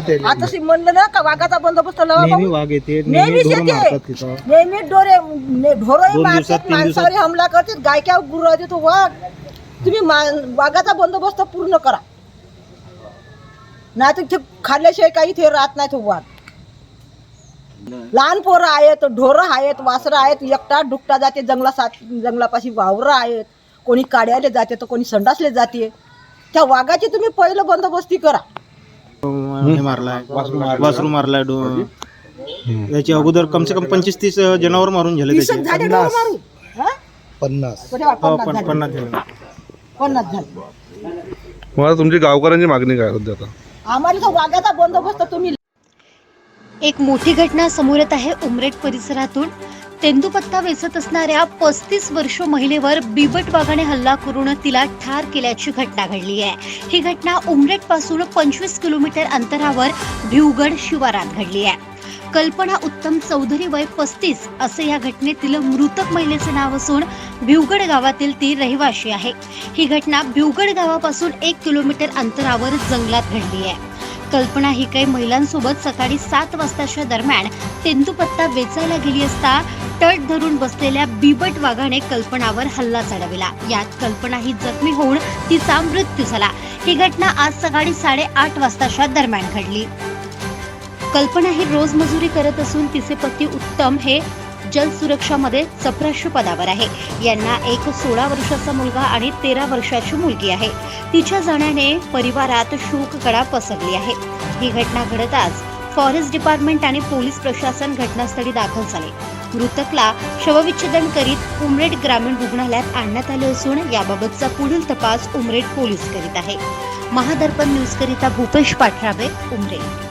सांगत आहे आता ती म्हणलं ना का वाघाचा बंदोबस्त लावा नेहमी भाऊ. वाघ येते नेहमी तिथं. नेहमी डोरे ने- ढोरही दोन दिवसात, मारतात तीन दिवसात. माणसावर हमला करतात गायक्या गुरु तो वाघ. तुम्ही मा- वाघाचा बंदोबस्त पूर्ण करा. नाही तर ते खाल्ल्याशिवाय काही इथे राहत नाही तो वाघ. लहान पोरं आहेत ढोरं आहेत वासरं आहेत एकटा डुकटा जाते जंगला सात जंगलापाशी वावरं आहेत. कोणी काड्याले जाते तर कोणी संडासले जाते. त्या वाघाची तुम्ही पहिलं बंदोबस्ती करा. हे मारलाय वासरू मारलाय. डो याच्या अगोदर कम से कम पंचवीस तीस जनावर मारून झाले त्याचे. झाले ढोरं मारू हा? पन्नास. कुठे हो, पन्नास पण झाले. पन्नास झाले. पन्नास झाले. मला तुमची गावकऱ्यांची मागणी काय सध्या आता? आम्हाला तो वाघाचा बंदोबस्त तुम्ही एक मोठी घटना समोर येत आहे उमरेड परिसरातून. तेंदुपत्ता वेचत असणाऱ्या पस्तीस वर्ष महिलेवर बिबट वाघाने हल्ला करून तिला ठार केल्याची घटना घडली आहे. ही घटना उमरेटपासून पंचवीस किलोमीटर अंतरावर भिवगड शिवारात घडली आहे. कल्पना उत्तम चौधरी वय पस्तीस असे या घटनेतील मृतक महिलेचे नाव असून भिवगड गावातील ती रहिवाशी आहे. ही घटना भिवगड गावापासून एक किलोमीटर अंतरावर जंगलात घडली आहे. कल्पना ही काही महिलांसोबत सकाळी सात वाजताच्या दरम्यान तेंदूपत्ता वेचायला गेली असता तट धरून बसलेल्या बिबट वाघाने कल्पनावर हल्ला चढविला. यात कल्पना ही जखमी होऊन तिचा मृत्यू झाला. ही घटना आज सकाळी साडेआठ वाजताच्या दरम्यान घडली. कल्पना ही रोज मजुरी करत असून तिचे पती उत्तम हे जलसुरक्षामध्ये चपराशी पदावर आहे. यांना एक सोळा वर्षाचा मुलगा आणि तेरा वर्षाची मुलगी आहे. तिच्या जाण्याने परिवारात शोककळा पसरली आहे. ही घटना घडताच फॉरेस्ट डिपार्टमेंट आणि पोलीस प्रशासन घटनास्थळी दाखल झाले. मृतकला शवविच्छेदन करीत उमरेड ग्रामीण रुग्णालयात आणण्यात आले असून याबाबतचा पुढील तपास उमरेड पोलीस करीत आहे. महादर्पण न्यूज करिता भूपेश पाठराबे उमरेड.